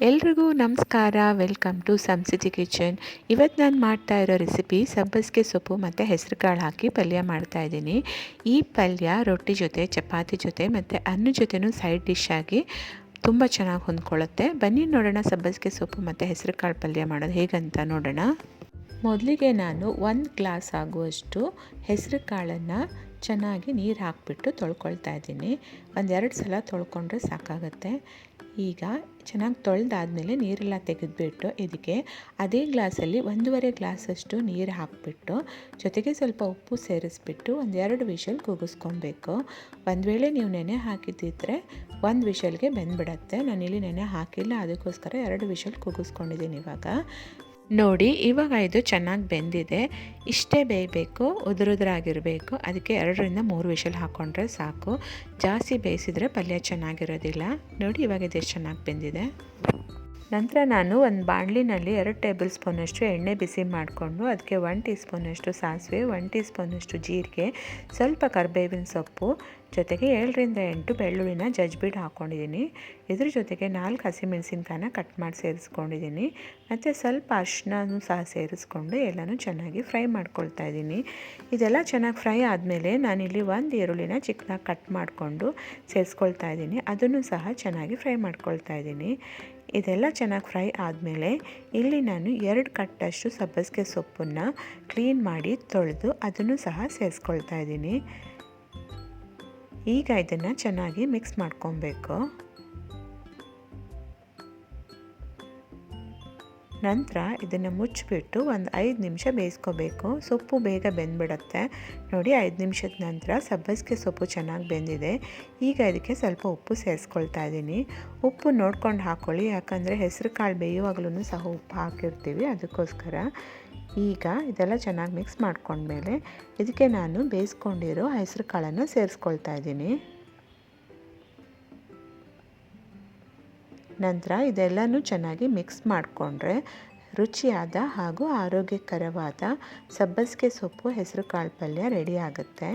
ಎಲ್ರಿಗೂ ನಮಸ್ಕಾರ welcome to ಸಂಸಿತಿ kitchen ಇವತ್ತು ನಾನು ಮಾಡ್ತಾ ಇರೋ ರೆಸಿಪಿ ಸಬ್ಬಸಿಗೆ ಸೊಪ್ಪು ಮತ್ತು ಹೆಸರು ಕಾಳು ಹಾಕಿ ಪಲ್ಯ ಮಾಡ್ತಾ ಇದ್ದೀನಿ. ಈ ಪಲ್ಯ ರೊಟ್ಟಿ ಜೊತೆ, ಚಪಾತಿ ಜೊತೆ ಮತ್ತು ಅನ್ನ ಜೊತೆನೂ ಸೈಡ್ ಡಿಶ್ ಆಗಿ ತುಂಬ ಚೆನ್ನಾಗಿ ಹೊಂದ್ಕೊಳ್ಳುತ್ತೆ. ಬನ್ನಿ ನೋಡೋಣ ಸಬ್ಬಸಿಗೆ ಸೊಪ್ಪು ಮತ್ತು ಹೆಸರು ಕಾಳು ಪಲ್ಯ ಮಾಡೋದು ಹೇಗಂತ ನೋಡೋಣ. ಮೊದಲಿಗೆ ನಾನು ಒಂದು ಗ್ಲಾಸ್ ಆಗುವಷ್ಟು ಹೆಸರು ಕಾಳನ್ನು ಚೆನ್ನಾಗಿ ನೀರು ಹಾಕಿಬಿಟ್ಟು ತೊಳ್ಕೊಳ್ತಾ ಇದ್ದೀನಿ. ಒಂದೆರಡು ಸಲ ತೊಳ್ಕೊಂಡ್ರೆ ಸಾಕಾಗುತ್ತೆ. ಈಗ ಚೆನ್ನಾಗಿ ತೊಳೆದಾದ್ಮೇಲೆ ನೀರೆಲ್ಲ ತೆಗೆದುಬಿಟ್ಟು ಇದಕ್ಕೆ ಅದೇ ಗ್ಲಾಸಲ್ಲಿ ಒಂದೂವರೆ ಗ್ಲಾಸಷ್ಟು ನೀರು ಹಾಕಿಬಿಟ್ಟು ಜೊತೆಗೆ ಸ್ವಲ್ಪ ಉಪ್ಪು ಸೇರಿಸ್ಬಿಟ್ಟು ಒಂದೆರಡು ವಿಷಲ್ ಕೂಗಿಸ್ಕೊಬೇಕು. ಒಂದು ವೇಳೆ ನೀವು ನೆನೆ ಹಾಕಿದ್ದಿದ್ರೆ ಒಂದು ವಿಷಲ್ಗೆ ಬೆಂದ್ಬಿಡತ್ತೆ. ನಾನಿಲ್ಲಿ ನೆನೆ ಹಾಕಿಲ್ಲ, ಅದಕ್ಕೋಸ್ಕರ ಎರಡು ವಿಷಲ್ ಕೂಗಿಸ್ಕೊಂಡಿದ್ದೀನಿ ಇವಾಗ. ನೋಡಿ, ಇವಾಗ ಇದು ಚೆನ್ನಾಗಿ ಬೆಂದಿದೆ. ಇಷ್ಟೇ ಬೇಯಬೇಕು, ಉದುರುದ್ರಾಗಿರಬೇಕು. ಅದಕ್ಕೆ ಎರಡರಿಂದ ಮೂರು ವಿಷಲ್ ಹಾಕ್ಕೊಂಡ್ರೆ ಸಾಕು. ಜಾಸ್ತಿ ಬೇಯಿಸಿದರೆ ಪಲ್ಯ ಚೆನ್ನಾಗಿರೋದಿಲ್ಲ. ನೋಡಿ, ಇವಾಗ ಇದು ಎಷ್ಟು ಚೆನ್ನಾಗಿ ಬೆಂದಿದೆ. ನಂತರ ನಾನು ಒಂದು ಬಾಣಲಿನಲ್ಲಿ ಎರಡು ಟೇಬಲ್ ಸ್ಪೂನಷ್ಟು ಎಣ್ಣೆ ಬಿಸಿ ಮಾಡಿಕೊಂಡು ಅದಕ್ಕೆ ಒನ್ ಟೀ ಸ್ಪೂನಷ್ಟು ಸಾಸಿವೆ ಒನ್ ಟೀ ಸ್ಪೂನಷ್ಟು ಜೀರಿಗೆ, ಸ್ವಲ್ಪ ಕರಿಬೇವಿನ ಸೊಪ್ಪು, ಜೊತೆಗೆ ಏಳರಿಂದ ಎಂಟು ಬೆಳ್ಳುಳ್ಳಿನ ಜಜ್ಬಿಟ್ಟು ಹಾಕ್ಕೊಂಡಿದ್ದೀನಿ. ಇದ್ರ ಜೊತೆಗೆ ನಾಲ್ಕು ಹಸಿಮೆಣಸಿನ್ಕಾಯನ್ನ ಕಟ್ ಮಾಡಿ ಸೇರಿಸ್ಕೊಂಡಿದ್ದೀನಿ. ಮತ್ತು ಸ್ವಲ್ಪ ಅರ್ಶಿನೂ ಸಹ ಸೇರಿಸ್ಕೊಂಡು ಎಲ್ಲನೂ ಚೆನ್ನಾಗಿ ಫ್ರೈ ಮಾಡ್ಕೊಳ್ತಾ ಇದ್ದೀನಿ. ಇದೆಲ್ಲ ಚೆನ್ನಾಗಿ ಫ್ರೈ ಆದಮೇಲೆ ನಾನಿಲ್ಲಿ ಒಂದು ಈರುಳ್ಳಿನ ಚಿಕ್ಕದಾಗಿ ಕಟ್ ಮಾಡಿಕೊಂಡು ಸೇರಿಸ್ಕೊಳ್ತಾ ಇದ್ದೀನಿ. ಅದನ್ನು ಸಹ ಚೆನ್ನಾಗಿ ಫ್ರೈ ಮಾಡ್ಕೊಳ್ತಾ ಇದ್ದೀನಿ. ಇದೆಲ್ಲ ಚೆನ್ನಾಗಿ ಫ್ರೈ ಆದಮೇಲೆ ಇಲ್ಲಿ ನಾನು ಎರಡು ಕಟ್ಟಷ್ಟು ಸಬ್ಬಸಿಗೆ ಸೊಪ್ಪನ್ನು ಕ್ಲೀನ್ ಮಾಡಿ ತೊಳೆದು ಅದನ್ನು ಸಹ ಸೇರಿಸ್ಕೊಳ್ತಾ ಇದ್ದೀನಿ. ಈಗ ಇದನ್ನು ಚೆನ್ನಾಗಿ ಮಿಕ್ಸ್ ಮಾಡ್ಕೊಬೇಕು. ನಂತರ ಇದನ್ನು ಮುಚ್ಚಿಬಿಟ್ಟು ಒಂದು ಐದು ನಿಮಿಷ ಬೇಯಿಸ್ಕೋಬೇಕು. ಸೊಪ್ಪು ಬೇಗ ಬೆಂದ್ಬಿಡತ್ತೆ. ನೋಡಿ, ಐದು ನಿಮಿಷದ ನಂತರ ಸಬ್ಬಸಿಗೆ ಸೊಪ್ಪು ಚೆನ್ನಾಗಿ ಬೆಂದಿದೆ. ಈಗ ಇದಕ್ಕೆ ಸ್ವಲ್ಪ ಉಪ್ಪು ಸೇರಿಸ್ಕೊಳ್ತಾ ಇದ್ದೀನಿ. ಉಪ್ಪು ನೋಡ್ಕೊಂಡು ಹಾಕ್ಕೊಳ್ಳಿ ಯಾಕಂದರೆ ಹೆಸರು ಕಾಳು ಬೇಯುವಾಗಲೂ ಸಹ ಉಪ್ಪು ಹಾಕಿರ್ತೀವಿ ಅದಕ್ಕೋಸ್ಕರ. ಈಗ ಇದೆಲ್ಲ ಚೆನ್ನಾಗಿ ಮಿಕ್ಸ್ ಮಾಡ್ಕೊಂಡ್ಮೇಲೆ ಇದಕ್ಕೆ ನಾನು ಬೇಯಿಸ್ಕೊಂಡಿರೋ ಹೆಸರು ಕಾಳನ್ನು ಸೇರಿಸ್ಕೊಳ್ತಾ ಇದ್ದೀನಿ. ನಂತರ ಇದೆಲ್ಲನೂ ಚೆನ್ನಾಗಿ ಮಿಕ್ಸ್ ಮಾಡಿಕೊಂಡ್ರೆ ರುಚಿಯಾದ ಹಾಗೂ ಆರೋಗ್ಯಕರವಾದ ಸಬ್ಬಸಿಗೆ ಸೊಪ್ಪು, ಹೆಸರು ಕಾಳು ಪಲ್ಯ ರೆಡಿ ಆಗುತ್ತೆ.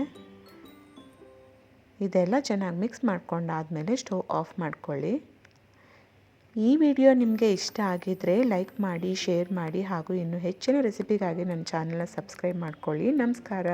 ಇದೆಲ್ಲ ಚೆನ್ನಾಗಿ ಮಿಕ್ಸ್ ಮಾಡ್ಕೊಂಡಾದಮೇಲೆ ಸ್ಟವ್ ಆಫ್ ಮಾಡ್ಕೊಳ್ಳಿ. ಈ ವಿಡಿಯೋ ನಿಮಗೆ ಇಷ್ಟ ಆಗಿದ್ದರೆ ಲೈಕ್ ಮಾಡಿ ಶೇರ್ ಮಾಡಿ ಹಾಗೂ ಇನ್ನೂ ಹೆಚ್ಚಿನ ರೆಸಿಪಿಗಾಗಿ ನನ್ನ ಚಾನಲ್ನ ಸಬ್ಸ್ಕ್ರೈಬ್ ಮಾಡ್ಕೊಳ್ಳಿ. ನಮಸ್ಕಾರ.